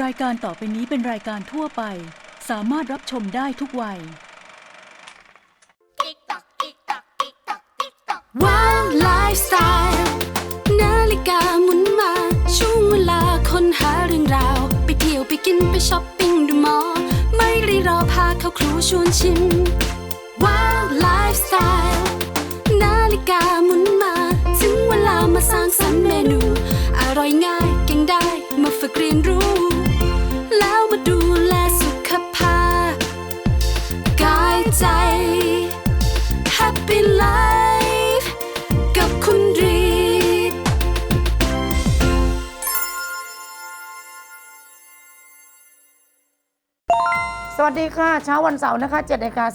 รายการต่อไปนี้เป็นรายการทั่วไป สามารถรับชมได้ทุกวัย ว้าวไลฟ์สไตล์นาฬิกาหมุนมา ช่วงเวลาคนหาเรื่องราว ไปเที่ยวไปกินไปช้อปปิ้งดูมอไม่รีรอพาเข้าครัวชวนชิมว้าวไลฟ์สไตล์นาฬิกาหมุนมา ถึงเวลามาสร้างสรรค์เมนู อร่อยง่ายเก่งได้มาฝึกเรียนรู้ มาดูแลสุขภาพกายใจ Happy Life กับคุณรีดสวัสดีค่ะ เช้าวันเสาร์นะคะ7นาฬิกา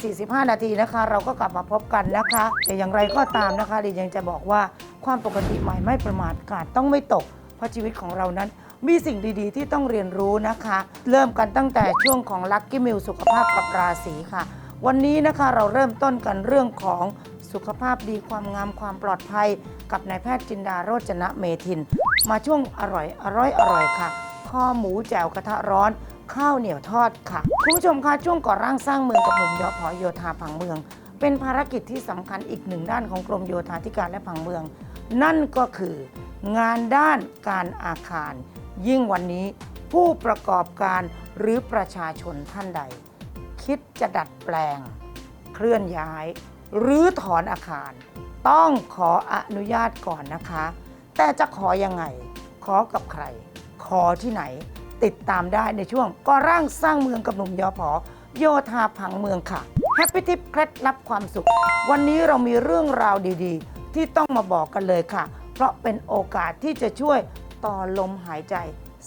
45 นาทีนะคะ เราก็กลับมาพบกันนะคะ แต่อย่างไรก็ตามนะคะดิยังจะบอกว่าความปกติใหม่ไม่ประมาทกาดต้องไม่ตก เพราะชีวิตของเรานั้น มีสิ่งดีๆ ที่ต้องเรียนรู้นะคะ เริ่มกันตั้งแต่ช่วงของ Lucky m i l สุขภาพกับราศีค่ะ วันนี้นะคะเราเริ่มต้นกันเรื่องของสุขภาพดีความงามความปลอดภัย กับนายแพทย์จินดาโรจนะเมทิน มาช่วงอร่อยอร่อยอร่อยค่ะข้อหมูแจ่วกระทะร้อนข้าวเหนียวทอดค่ะ คุณผู้ชมคะช่วงก่อร่างสร้างเมืองกับหนุ่มยอพอโยธาผังเมือง เป็นภารกิจที่สำคัญอีกหนึ่งด้านของกรมโยธาธิการและผังเมือง นั่นก็คืองานด้านการอาคาร ยิ่งวันนี้ผู้ประกอบการหรือประชาชนท่านใด คิดจะดัดแปลง เคลื่อนย้าย หรือถอนอาคาร ต้องขออนุญาตก่อนนะคะ แต่จะขอยังไง ขอกับใคร ขอที่ไหน ติดตามได้ในช่วงก่อร่างสร้างเมืองกับหนุ่มยอพอโยธาผังเมืองค่ะแฮปปี้ทิปเคล็ดลับความสุข วันนี้เรามีเรื่องราวดีๆ ที่ต้องมาบอกกันเลยค่ะ เพราะเป็นโอกาสที่จะช่วย ต่อลมหายใจ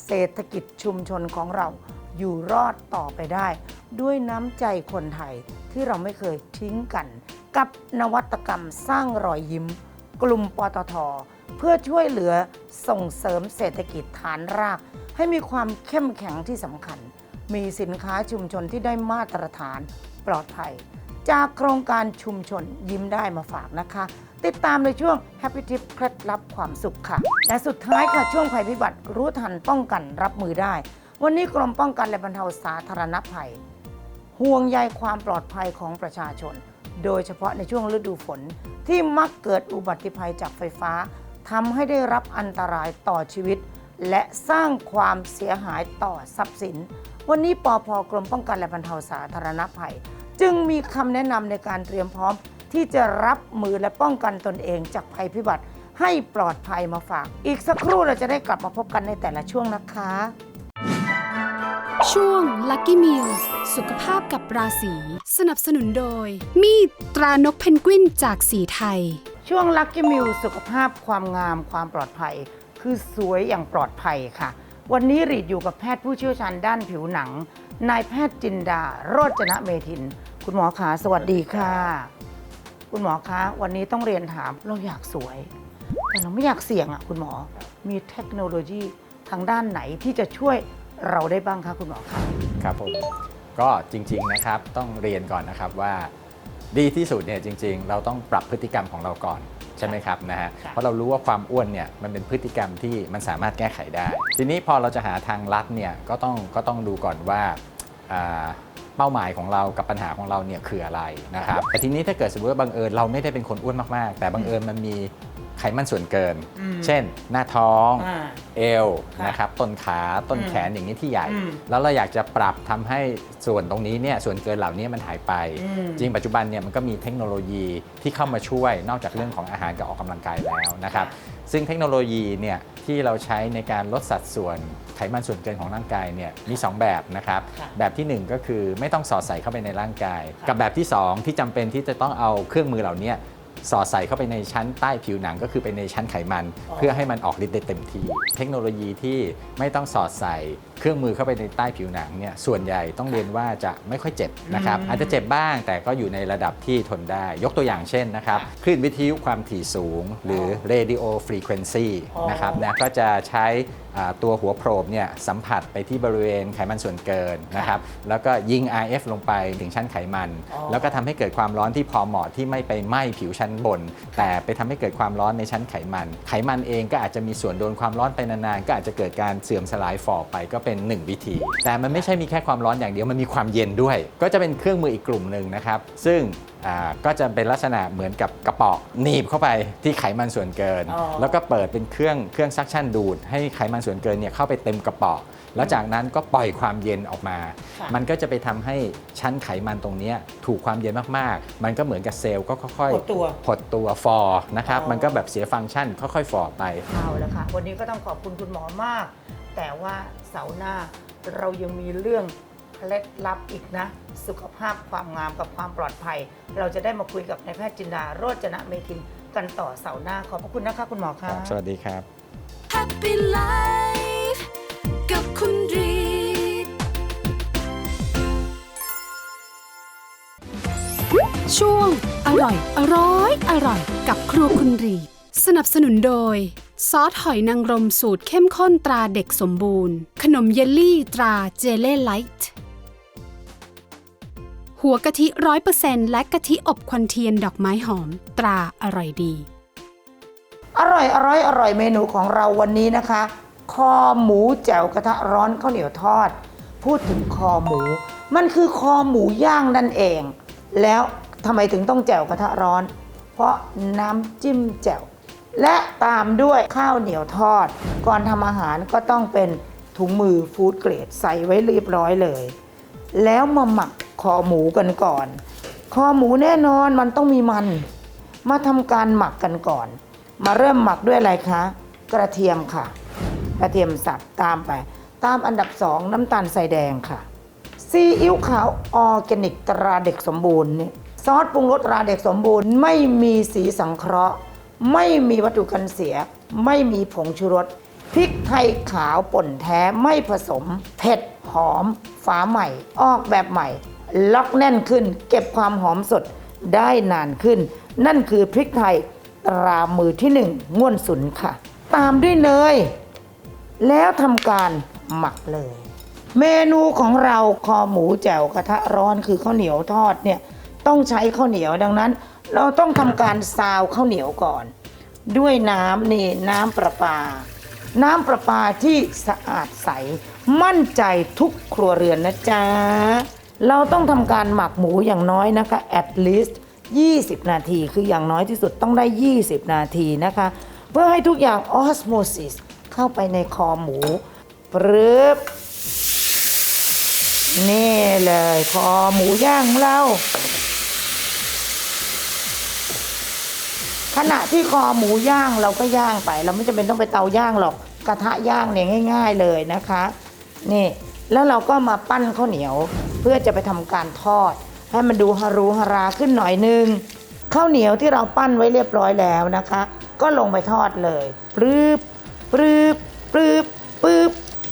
เศรษฐกิจชุมชนของเราอยู่รอดต่อไปได้ ด้วยน้ำใจคนไทยที่เราไม่เคยทิ้งกัน กับนวัตกรรมสร้างรอยยิ้ม กลุ่มปตท เพื่อช่วยเหลือส่งเสริมเศรษฐกิจฐานราก ให้มีความเข้มแข็งที่สำคัญ มีสินค้าชุมชนที่ได้มาตรฐานปลอดภัย จากโครงการชุมชนยิ้มได้มาฝากนะคะ ติดตามในช่วง Happy Tip เคล็ดลับความสุขค่ะ และสุดท้ายค่ะช่วงภัยพิบัติรู้ทันป้องกันรับมือได้ วันนี้กรมป้องกันและบรรเทาสาธารณภัย ห่วงใยความปลอดภัยของประชาชน โดยเฉพาะในช่วงฤดูฝน ที่มักเกิดอุบัติภัยจากไฟฟ้าทำให้ได้รับอันตรายต่อชีวิต และสร้างความเสียหายต่อทรัพย์สิน วันนี้ปอพกรมป้องกันและบรรเทาสาธารณภัย จึงมีคำแนะนำในการเตรียมพร้อม ที่จะรับมือและป้องกันตนเองจากภัยพิบัติให้ปลอดภัยมาฝาก อีกสักครู่เราจะได้กลับมาพบกันในแต่ละช่วงนะคะ ช่วง Lucky Meal สุขภาพกับราศีสนับสนุนโดย มีดตรานกเพนกวินจากสีไทย ช่วง Lucky m i l สุขภาพความงามความปลอดภัย คือสวยอย่างปลอดภัยค่ะ วันนี้รีดอยู่กับแพทย์ผู้เชี่ยวชาญด้านผิวหนังนายแพทย์จินดา โรจนะเมทิน คุณหมอขาสวัสดีค่ะ คุณหมอคะ วันนี้ต้องเรียนถามเราอยากสวย แต่เราไม่อยากเสี่ยงอะคุณหมอ มีเทคโนโลยีทางด้านไหนที่จะช่วยเราได้บ้างคะคุณหมอคะครับผมก็จริง ๆนะครับต้องเรียนก่อนนะครับว่า ดีที่สุดเนี่ยจริง ๆ เราต้องปรับพฤติกรรมของเราก่อนใช่ไหมครับนะฮะค่ะเพราะเรารู้ว่าความอ้วนเนี่ยมันเป็นพฤติกรรมที่มันสามารถแก้ไขได้ ทีนี้พอเราจะหาทางลัดเนี่ยก็ต้องก็ต้องดูก่อนว่าอ่า เป้าหมายของเรากับปัญหาของเราเนี่ยคืออะไรนะครับแต่ทีนี้ถ้าเกิดสมมติว่าบังเอิญเราไม่ได้เป็นคนอ้วนมากๆ แต่บังเอิญมันมี ไขมันส่วนเกิน อืมเช่น หน้าท้อง อ่า เอวค่ะนะครับต้นขาต้นแขนอืมอย่างนี้ที่ใหญ่ อืมแล้วเราอยากจะปรับทำให้ส่วนตรงนี้เนี่ยส่วนเกินเหล่านี้มันหายไป อืม จริงปัจจุบันเนี่ยมันก็มีเทคโนโลยีที่เข้ามาช่วยนอกจากเรื่องของอาหารกับออกกำลังกายแล้วนะครับ ซึ่งเทคโนโลยีเนี่ยที่เราใช้ในการลดสัดส่วนไขมันส่วนเกินของร่างกายเนี่ยมี 2 แบบนะครับ ค่ะแบบทีหนึ่1 ก็คือไม่ต้องสอดใส่เข้าไปในร่างกายค่ะกับแบบที่ 2 ที่จำเป็นที่จะต้องเอาเครื่องมือเหล่านี้ สอดใส่เข้าไปในชั้นใต้ผิวหนังก็คือไปในชั้นไขมัน เพื่อให้มันออกฤทธิ์ได้เต็มที่ เทคโนโลยีที่ไม่ต้องสอดใส่ เครื่องมือเข้าไปในใต้ผิวหนังเนี่ยส่วนใหญ่ต้องเรียนว่าจะไม่ค่อยเจ็บนะครับอืมอาจจะเจ็บบ้างแต่ก็อยู่ในระดับที่ทนได้ ยกตัวอย่างเช่นนะครับค่ะคลื่นวิทยุความถี่สูง หรือ radio frequency อ๋อนะครับนะก็จะใช้อ่าตัวหัวโพรบเนี่ยสัมผัสไปที่บริเวณไขมันส่วนเกินนะครับแล้วก็ยิง RF ลงไปถึงชั้นไขมันอ๋อแล้วก็ทำให้เกิดความร้อนที่พอเหมาะที่ไม่ไปไหม้ผิวชั้นบน แต่ไปทำให้เกิดความร้อนในชั้นไขมัน ไขมันเองก็อาจจะมีส่วนโดนความร้อนไปนานๆก็อาจจะเกิดการเสื่อมสลายฝ่อไปก็เป็นเป็น 1 วิธี แต่มันไม่ใช่มีแค่ความร้อนอย่างเดียวมันมีความเย็นด้วย ก็จะเป็นเครื่องมืออีกกลุ่มหนึ่งนะครับ ซึ่งอ่าก็จะเป็นลักษณะเหมือนกับกระเป๋อหนีบเข้าไปที่ไขมันส่วนเกินอ๋อแล้วก็เปิดเป็นเครื่องเครื่องซักชั่นดูด ให้ไขมันส่วนเกินเนี่ยเข้าไปเต็มกระเป๋อแล้วจากนั้นก็ปล่อยความเย็นออกมาค่ะมันก็จะไปทำให้ชั้นไขมันตรงเนี้ยถูกความเย็นมากๆ มันก็เหมือนกับเซลล์ก็ค่อยหดตัวหดตัวฟอร์นะครับอ๋อมันก็แบบเสียฟังก์ชันค่อยๆฟอร์ไปเอาละค่ะ วันนี้ก็ต้องขอบคุณคุณหมอมาก แต่ว่าเสาร์หน้าเรายังมีเรื่องเคล็ดลับอีกนะ สุขภาพความงามกับความปลอดภัย เราจะได้มาคุยกับนายแพทย์จินดาโรจนะเมธินกันต่อเสาร์หน้าขอบพระคุณนะคะคุณหมอค่ะสวัสดีครับ Happy Life กับคุณรีดช่วง อร่อย อร่อย อร่อย กับครัวคุณรีดสนับสนุนโดย ซอสหอยนางรมสูตรเข้มข้นตราเด็กสมบูรณ์ ขนมเยลลี่ตราเจเล่ไลท์ หัวกะทิร้อยเปอร์เซนต์และกะทิอบควันเทียนดอกไม้หอมตราอร่อยดี อร่อยอร่อยอร่อยเมนูของเราวันนี้นะคะ คอหมูแจ่วกระทะร้อนข้าวเหนียวทอด พูดถึงคอหมู มันคือคอหมูย่างนั่นเอง แล้วทำไมถึงต้องแจ่วกระทะร้อน เพราะน้ำจิ้มแจ่ว และตามด้วยข้าวเหนียวทอด ก่อนทำอาหารก็ต้องเป็นถุงมือฟู้ดเกรดใส่ไว้เรียบร้อยเลย แล้วมาหมักคอหมูกันก่อน คอหมูแน่นอนมันต้องมีมัน มาทำการหมักกันก่อน มาเริ่มหมักด้วยอะไรคะ กระเทียมค่ะ กระเทียมสับตามไป ตามอันดับสองน้ำตาลใส่แดงค่ะซีอิ๊วขาวออร์แกนิกตราเด็กสมบูรณ์นี่ซอสปรุงรสตราเด็กสมบูรณ์ ไม่มีสีสังเคราะห์ ไม่มีวัตถุกันเสีย ไม่มีผงชูรสพริกไทยขาวป่นแท้ไม่ผสม เผ็ดหอมฝาใหม่ ออกแบบใหม่ ล็อกแน่นขึ้น เก็บความหอมสดได้นานขึ้น นั่นคือพริกไทยตรามือที่หนึ่งง่วนสุนค่ะ ตามด้วยเนยแล้วทำการหมักเลย เมนูของเราคอหมูแจ่วกระทะร้อนคือข้าวเหนียวทอดเนี่ยต้องใช้ข้าวเหนียวดังนั้น เราต้องทำการซาวข้าวเหนียวก่อน ด้วยน้ำนี่น้ำประปา น้ำประปาที่สะอาดใส มั่นใจทุกครัวเรือนนะจ๊ะ เราต้องทำการหมักหมูอย่างน้อยนะคะ at least 20 นาทีคืออย่างน้อยที่สุดต้องได้ 20 นาทีนะคะ เพื่อให้ทุกอย่าง osmosis เข้าไปในคอหมูปรึบนี่เลย คอหมูย่างของเรา ขณะที่คอหมูย่างเราก็ย่างไป เราไม่จำเป็นต้องไปเตาย่างหรอกกระทะย่างเนี่ยง่าย ๆเลยนะคะ นี่แล้วเราก็มาปั้นข้าวเหนียว เพื่อจะไปทำการทอด ให้มันดูฮารูฮาราขึ้นหน่อยนึงข้าวเหนียวที่เราปั้นไว้เรียบร้อยแล้วนะคะ ก็ลงไปทอดเลยปรืบปรืบปรืบปืบ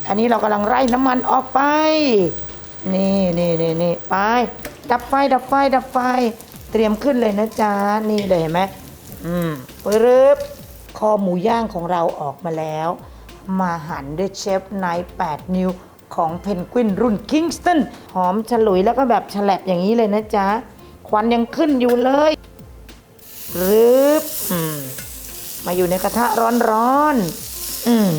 อันนี้เรากำลังไล่น้ำมันออกไป นี่นี่นี่นี่ไป ดับไฟดับไฟดับไฟ เตรียมขึ้นเลยนะจ๊ะนี่เลยเห็นไหม อืมปึ๊บคอหมูย่างของเราออกมาแล้ว มาหั่นด้วยเชฟไนท์8นิ้วของเพนกวินรุ่นคิงสตันหอมฉลุยแล้วก็แบบฉลับอย่างนี้เลยนะจ๊ะ ควันยังขึ้นอยู่เลยปึ๊บอืมมาอยู่ในกระทะร้อนๆอืม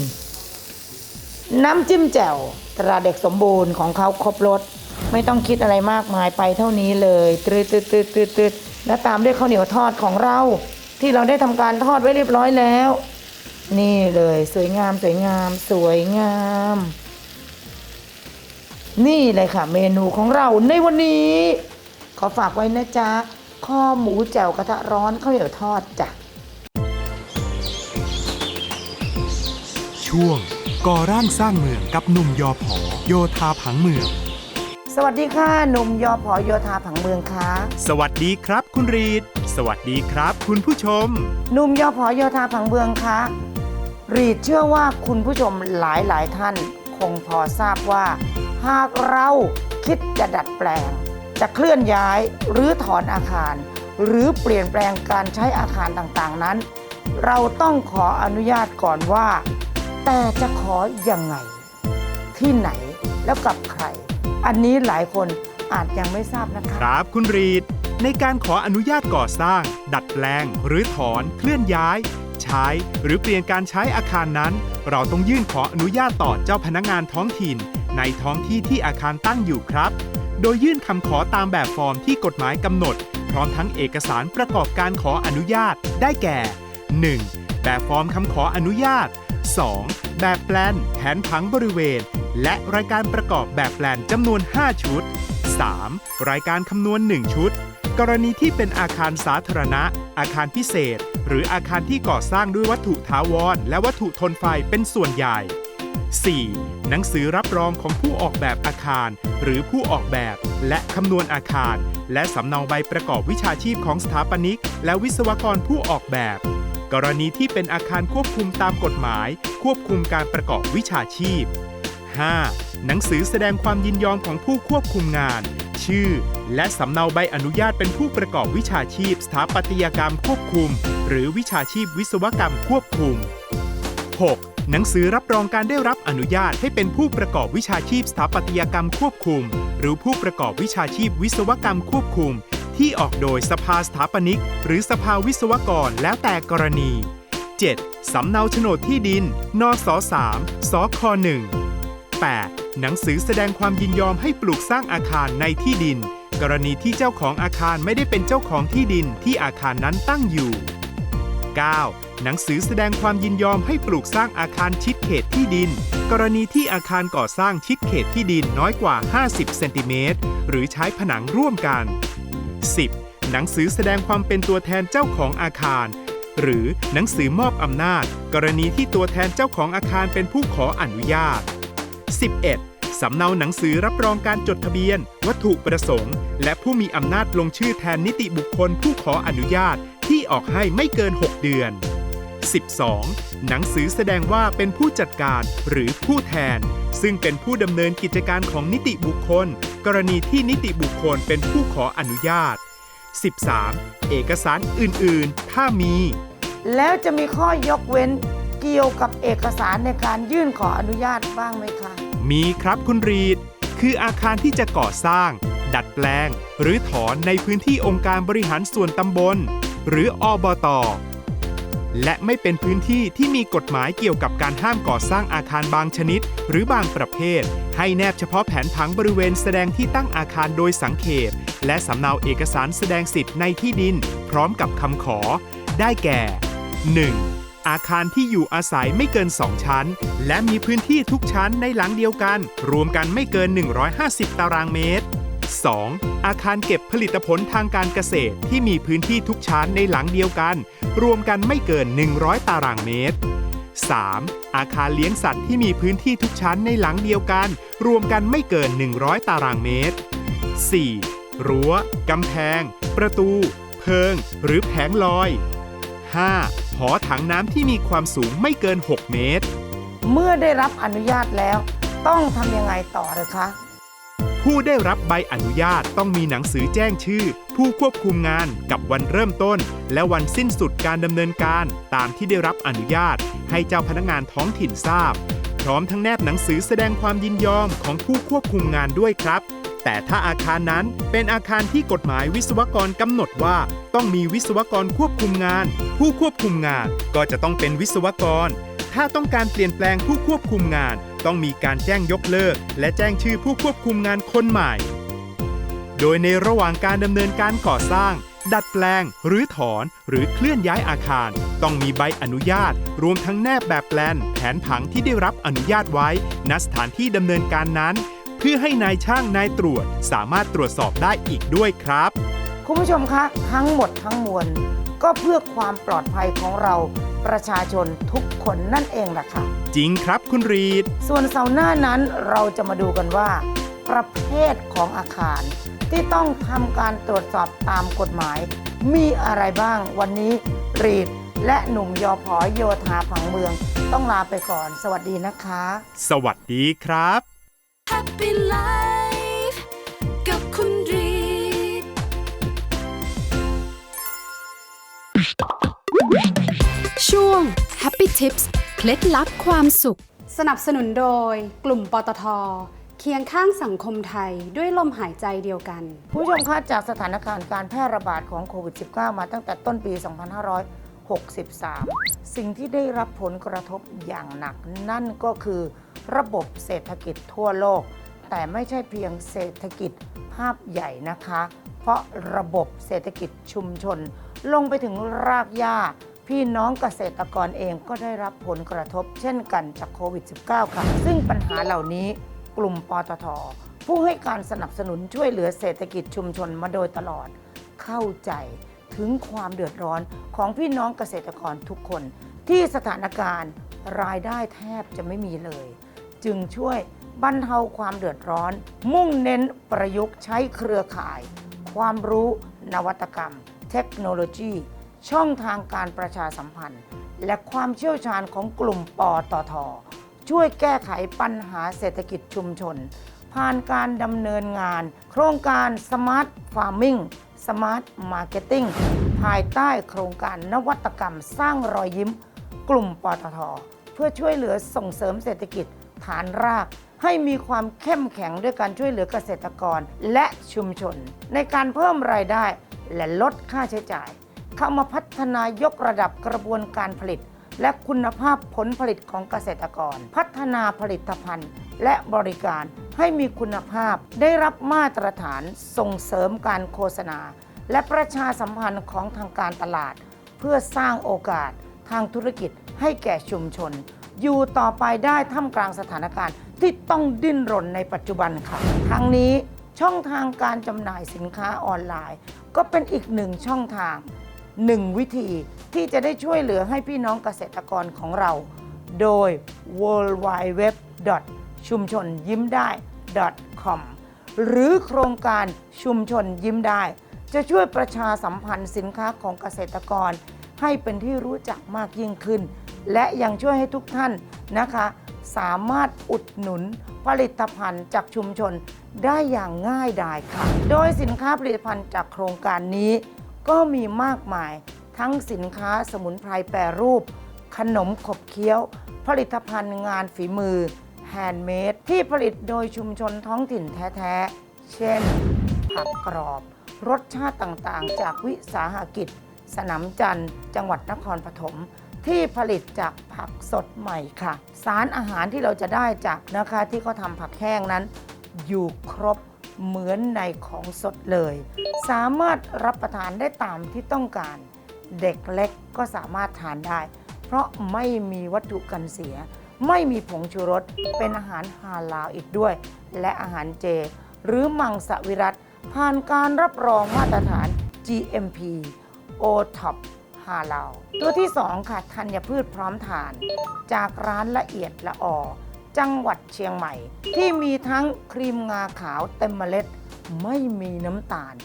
น้ำจิ้มแจ่วตราเด็กสมบูรณ์ของเขาครบรสไม่ต้องคิดอะไรมากมายไปเท่านี้เลยตืดตืดตืดตืดตืดแล้วตามด้วยข้าวเหนียวทอดของเรา ที่เราได้ทำการทอดไว้เรียบร้อยแล้ว นี่เลยสวยงามสวยงามสวยงาม นี่เลยค่ะ เมนูของเราในวันนี้ ขอฝากไว้นะจ๊ะข้อหมูแจ่วกระทะร้อนข้าวเหนียวทอดจ้ะช่วงก่อร่างสร้างเมืองกับหนุ่มยอผอโยธาผังเมือง วัสดีค่ะหนุ่มยอพอโยธาผังเมืองค่ะสวัสดีครับคุณรีด สวัสดีครับคุณผู้ชม หนุ่มยอพอโยธาผังเมืองคะรีดเชื่อว่าคุณผู้ชมหลายหลายๆท่าน คงพอทราบว่า หากเราคิดจะดัดแปลง จะเคลื่อนย้ายหรือถอนอาคาร หรือเปลี่ยนแปลงการใช้อาคารต่างๆนั้น เราต้องขออนุญาตก่อนว่า แต่จะขอยังไง ที่ไหนแล้วกับใคร อันนี้หลายคนอาจยังไม่ทราบนะคะ ครับคุณรีด ในการขออนุญาตก่อสร้าง ดัดแปลง หรือถอนเคลื่อนย้าย ใช้หรือเปลี่ยนการใช้อาคารนั้น เราต้องยื่นขออนุญาตต่อเจ้าพนักงานท้องถิ่น ในท้องที่ที่อาคารตั้งอยู่ครับ โดยยื่นคำขอตามแบบฟอร์มที่กฎหมายกำหนด พร้อมทั้งเอกสารประกอบการขออนุญาตได้แก่ 1. แบบฟอร์มคำขออนุญาต 2. แบบแปลนแผนผังบริเวณ และรายการประกอบแบบแปลนจำนวน 5 ชุด 3. รายการคำนวณ 1 ชุด กรณีที่เป็นอาคารสาธารณะ อาคารพิเศษ หรืออาคารที่ก่อสร้างด้วยวัตถุถาวร และวัตถุทนไฟเป็นส่วนใหญ่ 4. หนังสือรับรองของผู้ออกแบบอาคาร หรือผู้ออกแบบ และคำนวณอาคาร และสำเนาใบประกอบวิชาชีพของสถาปนิก และวิศวกรผู้ออกแบบ กรณีที่เป็นอาคารควบคุมตามกฎหมาย ควบคุมการประกอบวิชาชีพ 5. หนังสือแสดงความยินยอมของผู้ควบคุมงาน ชื่อ และสำเนาใบอนุญาตเป็นผู้ประกอบวิชาชีพ สถาปัตยกรรมควบคุม หรือวิชาชีพวิศวกรรมควบคุม 6. หนังสือรับรองการได้รับอนุญาตให้เป็นผู้ประกอบวิชาชีพสถาปัตยกรรมควบคุม หรือผู้ประกอบวิชาชีพวิศวกรรมควบคุม ที่ออกโดยสภาสถาปนิก หรือสภาวิศวกรแล้วแต่กรณี 7. สำเนาโฉนดที่ดิน นส3สค1 8. หนังสือแสดงความยินยอมให้ปลูกสร้างอาคารในที่ดิน กรณีที่เจ้าของอาคารไม่ได้เป็นเจ้าของที่ดินที่อาคารนั้นตั้งอยู่ 9. หนังสือแสดงความยินยอมให้ปลูกสร้างอาคารชิดเขตที่ดิน กรณีที่อาคารก่อสร้างชิดเขตที่ดินน้อยกว่า 50 เซนติเมตรหรือใช้ผนังร่วมกัน 10. หนังสือแสดงความเป็นตัวแทนเจ้าของอาคาร หรือหนังสือมอบอำนาจ กรณีที่ตัวแทนเจ้าของอาคารเป็นผู้ขออนุญาต 11. สำเนาหนังสือรับรองการจดทะเบียน วัตถุประสงค์ และผู้มีอำนาจลงชื่อแทนนิติบุคคลผู้ขออนุญาตที่ออกให้ไม่เกิน 6 เดือน 12. หนังสือแสดงว่าเป็นผู้จัดการหรือผู้แทน ซึ่งเป็นผู้ดำเนินกิจการของนิติบุคคล กรณีที่นิติบุคคลเป็นผู้ขออนุญาต 13. เอกสารอื่น ๆ ถ้ามี แล้วจะมีข้อยกเว้น เกี่ยวกับเอกสารในการยื่นขออนุญาตบ้างไหมคะมีครับคุณรีด คืออาคารที่จะก่อสร้าง ดัดแปลง หรือถอนในพื้นที่องค์การบริหารส่วนตำบล หรืออบต และไม่เป็นพื้นที่ที่มีกฎหมายเกี่ยวกับการห้ามก่อสร้างอาคารบางชนิด หรือบางประเภท ให้แนบเฉพาะแผนผังบริเวณแสดงที่ตั้งอาคารโดยสังเขปและสำเนาเอกสารแสดงสิทธิ์ในที่ดิน พร้อมกับคำขอ ได้แก่ 1. อาคารที่อยู่อาศัยไม่เกิน 2 ชั้น และมีพื้นที่ทุกชั้นในหลังเดียวกัน รวมกันไม่เกิน 150 ตารางเมตร 2. อาคารเก็บผลิตผลทางการเกษตรที่มีพื้นที่ทุกชั้นในหลังเดียวกัน รวมกันไม่เกิน 100 ตารางเมตร 3. อาคารเลี้ยงสัตว์ที่มีพื้นที่ทุกชั้นในหลังเดียวกัน รวมกันไม่เกิน 100 ตารางเมตร 4. รั้ว กำแพง ประตู เพิง หรือแผงลอย 5. หอถังน้ำที่มีความสูงไม่เกิน 6 เมตร เมื่อได้รับอนุญาตแล้ว ต้องทำยังไงต่อเลยคะผู้ได้รับใบอนุญาตต้องมีหนังสือแจ้งชื่อ ผู้ควบคุมงานกับวันเริ่มต้น และวันสิ้นสุดการดำเนินการ ตามที่ได้รับอนุญาต ให้เจ้าพนักงานท้องถิ่นทราบ พร้อมทั้งแนบหนังสือแสดงความยินยอมของผู้ควบคุมงานด้วยครับ แต่ถ้าอาคารนั้นเป็นอาคารที่กฎหมายวิศวกรกำหนดว่า ต้องมีวิศวกรควบคุมงาน ผู้ควบคุมงานก็จะต้องเป็นวิศวกร ถ้าต้องการเปลี่ยนแปลงผู้ควบคุมงาน ต้องมีการแจ้งยกเลิก และแจ้งชื่อผู้ควบคุมงานคนใหม่ โดยในระหว่างการดำเนินการก่อสร้าง ดัดแปลง หรือถอนหรือเคลื่อนย้ายอาคาร ต้องมีใบอนุญาต รวมทั้งแนบแบบแปลน แผนผังที่ได้รับอนุญาตไว้ณสถานที่ดำเนินการนั้น เพื่อให้นายช่างนายตรวจสามารถตรวจสอบได้อีกด้วยครับ คุณผู้ชมคะทั้งหมดทั้งมวล ก็เพื่อความปลอดภัยของเราประชาชนทุกคนนั่นเองแหละค่ะ จริงครับคุณรีด ส่วนเสาร์หน้านั้นเราจะมาดูกันว่า ประเภทของอาคาร ที่ต้องทำการตรวจสอบตามกฎหมาย มีอะไรบ้างวันนี้รีดและหนุ่มยอพอโยธาผังเมือง ต้องลาไปก่อน สวัสดีนะคะ สวัสดีครับ Happy Life กับคุณรีดช่วง Happy Tips เคล็ดลับความสุข สนับสนุนโดยกลุ่มปตท เคียงข้างสังคมไทยด้วยลมหายใจเดียวกัน ผู้ชมคะจากสถานการณ์การแพร่ระบาดของโควิด -19 มาตั้งแต่ต้นปี63 สิ่งที่ได้รับผลกระทบอย่างหนัก นั่นก็คือระบบเศรษฐกิจทั่วโลก แต่ไม่ใช่เพียงเศรษฐกิจภาพใหญ่นะคะ เพราะระบบเศรษฐกิจชุมชน ลงไปถึงรากหญ้า พี่น้องเกษตรกรเองก็ได้รับผลกระทบเช่นกันจากโควิด -19 ค่ะ ซึ่งปัญหาเหล่านี้กลุ่มปตท ผู้ให้การสนับสนุนช่วยเหลือเศรษฐกิจชุมชนมาโดยตลอด เข้าใจถึงความเดือดร้อนของพี่น้องเกษตรกรทุกคน ที่สถานการณ์รายได้แทบจะไม่มีเลย จึงช่วย บรรเทาความเดือดร้อน มุ่งเน้นประยุกต์ใช้เครือข่าย ความรู้นวัตกรรม เทคโนโลยี ช่องทางการประชาสัมพันธ์ และความเชี่ยวชาญของกลุ่มปตทช่วยแก้ไขปัญหาเศรษฐกิจชุมชน ผ่านการดำเนินงาน โครงการ Smart Farming Smart Marketing ภายใต้โครงการนวัตกรรมสร้างรอยยิ้ม กลุ่มปตท เพื่อช่วยเหลือส่งเสริมเศรษฐกิจฐานราก ให้มีความเข้มแข็งด้วยการช่วยเหลือเกษตรกรและชุมชน ในการเพิ่มรายได้และลดค่าใช้จ่าย เข้ามาพัฒนายกระดับกระบวนการผลิต และคุณภาพผลผลิตของเกษตรกร พัฒนาผลิตภัณฑ์ และบริการให้มีคุณภาพได้รับมาตรฐานส่งเสริมการโฆษณา และประชาสัมพันธ์ของทางการตลาด เพื่อสร้างโอกาสทางธุรกิจให้แก่ชุมชน อยู่ต่อไปได้ท่ามกลางสถานการณ์ ที่ต้องดิ้นรนในปัจจุบันค่ะทั้งนี้ช่องทางการจำหน่ายสินค้าออนไลน์ ก็เป็นอีกหนึ่งช่องทางหนึ่งวิธีที่จะได้ช่วยเหลือให้พี่น้องเกษตรกรของเรา โดย worldwide.web. ชุมชนยิ้มได้ .com หรือโครงการชุมชนยิ้มได้ จะช่วยประชาสัมพันธ์สินค้าของเกษตรกร ให้เป็นที่รู้จักมากยิ่งขึ้น และยังช่วยให้ทุกท่านนะคะ สามารถอุดหนุนผลิตภัณฑ์จากชุมชนได้อย่างง่ายดายค่ะ โดยสินค้าผลิตภัณฑ์จากโครงการนี้ ก็มีมากมายทั้งสินค้าสมุนไพรแปรรูป ขนมขบเคี้ยว ผลิตภัณฑ์งานฝีมือแฮนด์เมดที่ผลิตโดยชุมชนท้องถิ่นแท้ๆ เช่น ผักกรอบ รสชาติต่างๆ จากวิสาหกิจ สนามจันทร์จังหวัดนครปฐม ที่ผลิตจากผักสดใหม่ค่ะ สารอาหารที่เราจะได้จากนะคะที่เขาทำผักแห้งนั้น อยู่ครบเหมือนในของสดเลย สามารถรับประทานได้ตามที่ต้องการ เด็กเล็กก็สามารถทานได้ เพราะไม่มีวัตถุกันเสีย ไม่มีผงชูรส เป็นอาหารฮาลาลอีกด้วย และอาหารเจ หรือมังสวิรัตผ่านการรับรองมาตรฐาน GMP o t o p าลาตัวที่ 2 ค่ะธัญพืชพร้อมทาน จากร้านละเอียดละออ จังหวัดเชียงใหม่ ที่มีทั้งครีมงาขาวเต็มเมล็ด ไม่มีน้ำตาล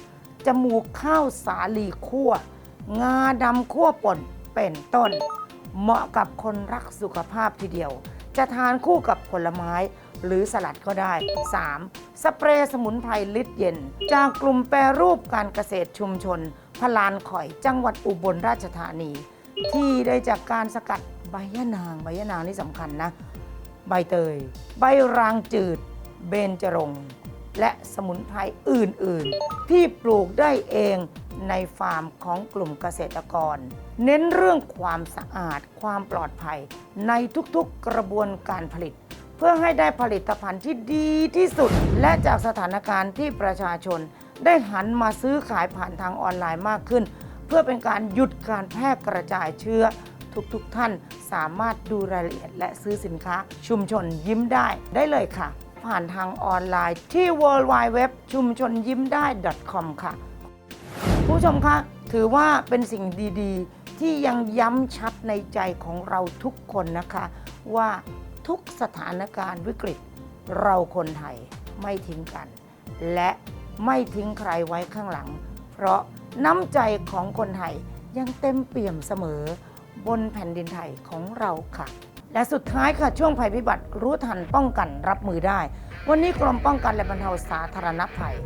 จมูกข้าวสาลีคั่ว งาดำคั่วป่นเป็นต้น เหมาะกับคนรักสุขภาพทีเดียว จะทานคู่กับผลไม้หรือสลัดก็ได้ 3. สเปรย์สมุนไพรลิตรเย็น จากกลุ่มแปรรูปการเกษตรชุมชน ลานข่อยจังหวัดอุบลราชธานี ที่ได้จากการสกัดใบยะนางใบยะนางนี่สำคัญนะ ใบเตย ใบรางจืด เบญจรงค์และสมุนไพรอื่น ๆ ที่ปลูกได้เองในฟาร์มของกลุ่มเกษตรกร เน้นเรื่องความสะอาดความปลอดภัย ในทุกๆกระบวนการผลิต เพื่อให้ได้ผลิตภัณฑ์ที่ดีที่สุด และจากสถานการณ์ที่ประชาชน ได้หันมาซื้อขายผ่านทางออนไลน์มากขึ้น เพื่อเป็นการหยุดการแพร่กระจายเชื้อ ทุกๆทท่านสามารถดูรายละเอียดและซื้อสินค้า ชุมชนยิ้มได้ได้เลยค่ะ ผ่านทางออนไลน์ที่ w w w ชุมชนยิ้มได้ .com ค่ะ ผู้ชมคะถือว่าเป็นสิ่งดีๆ ที่ยังย้ำชัดในใจของเราทุกคนนะคะ ว่าทุกสถานการณ์วิกฤต เราคนไทยไม่ทิ้งกัน และ ไม่ทิ้งใครไว้ข้างหลัง เพราะน้ำใจของคนไทยยังเต็มเปี่ยมเสมอบนแผ่นดินไทยของเราค่ะ และสุดท้ายค่ะช่วงภัยพิบัติรู้ทันป้องกันรับมือได้ วันนี้กรมป้องกันและบรรเทาสาธารณภัย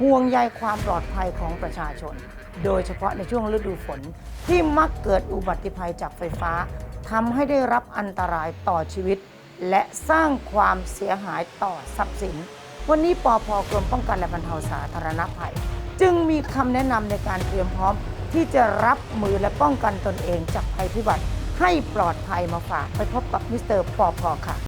ห่วงใยความปลอดภัยของประชาชน โดยเฉพาะในช่วงฤดูฝนที่มักเกิดอุบัติภัยจากไฟฟ้าทำให้ได้รับอันตรายต่อชีวิต และสร้างความเสียหายต่อทรัพย์สิน วันนี้ปอพกรมป้องกันและบรรเทาสาธารณภัย จึงมีคำแนะนำในการเตรียมพร้อม ที่จะรับมือและป้องกันตนเองจากภัยพิบัติ ให้ปลอดภัยมาฝากไปพบกับมิสเตอร์ปอพอค่ะ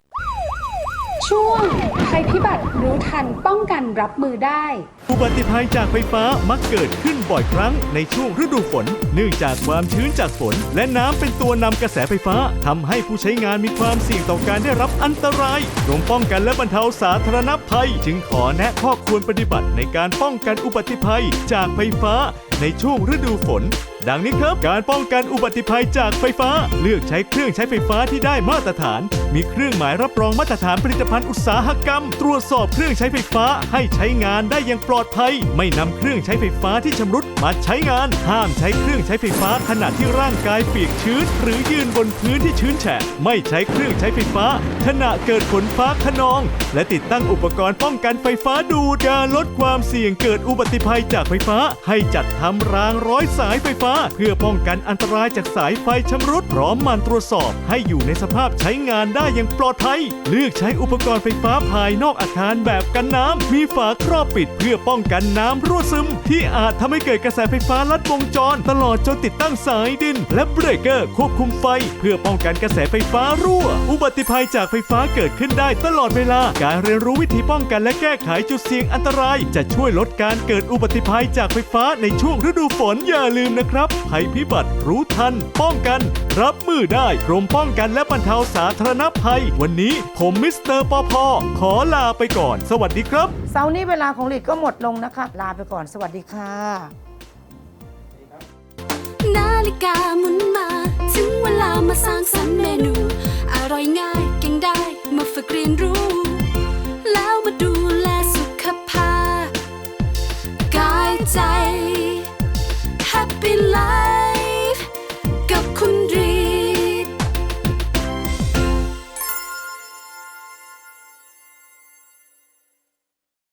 ช่วงภัยพิบัติรู้ทันป้องกันรับมือได้ อุบัติภัยจากไฟฟ้ามักเกิดขึ้นบ่อยครั้งในช่วงฤดูฝน เนื่องจากความชื้นจากฝน และน้ำเป็นตัวนำกระแสไฟฟ้าทำให้ผู้ใช้งานมีความเสี่ยงต่อการได้รับอันตรายกรมป้องกันและบรรเทาสาธารณภัย จึงขอแนะข้อควรปฏิบัติในการป้องกันอุบัติภัยจากไฟฟ้าในช่วงฤดูฝน ดังนี้ครับ การป้องกันอุบัติภัยจากไฟฟ้า เลือกใช้เครื่องใช้ไฟฟ้าที่ได้มาตรฐาน มีเครื่องหมายรับรองมาตรฐานผลิตภัณฑ์อุตสาหกรรม ตรวจสอบเครื่องใช้ไฟฟ้าให้ใช้งานได้อย่างปลอดภัย ไม่นำเครื่องใช้ไฟฟ้าที่ชำรุดมาใช้งาน ห้ามใช้เครื่องใช้ไฟฟ้าขณะที่ร่างกายเปียกชื้น หรือยืนบนพื้นที่ชื้นแฉะไม่ใช้เครื่องใช้ไฟฟ้าขณะเกิดฝนฟ้าขนอง และติดตั้งอุปกรณ์ป้องกันไฟฟ้าดูดการลดความเสี่ยงเกิดอุบัติภัยจากไฟฟ้า ให้จัดทำรางร้อยสายไฟฟ้า เพื่อป้องกันอันตรายจากสายไฟชำรุดพร้อมมันตรวจสอบ ให้อยู่ในสภาพใช้งานได้อย่างปลอดภัย เลือกใช้อุปกรณ์ไฟฟ้าภายนอกอาคารแบบกันน้ำมีฝาครอบปิดเพื่อป้องกันน้ำรั่วซึม ที่อาจทำให้เกิดกระแสไฟฟ้าลัดวงจร ตลอดจนติดตั้งสายดิน และเบรกเกอร์ควบคุมไฟ เพื่อป้องกันกระแสไฟฟ้ารั่ว อุบัติภัยจากไฟฟ้าเกิดขึ้นได้ตลอดเวลา การเรียนรู้วิธีป้องกันและแก้ไขจุดเสี่ยงอันตราย จะช่วยลดการเกิดอุบัติภัยจากไฟฟ้าในช่วงฤดูฝนอย่าลืมนะครับ ภัยพิบัติรู้ทัน ป้องกัน รับมือได้กรมป้องกันและบรรเทาสาธารณภัย วันนี้ผมมิสเตอร์ปอพอขอลาไปก่อน สวัสดีครับ เสาร์นี้เวลาของหลีดก็หมดลงนะคะลาไปก่อนสวัสดีค่ะนาฬิกาหมุนมา ถึงเวลามาสร้างสรรค์เมนู อร่อยง่าย กรียนรู้ แล้วมาดูแลสุขภาพกายใจ Happy Life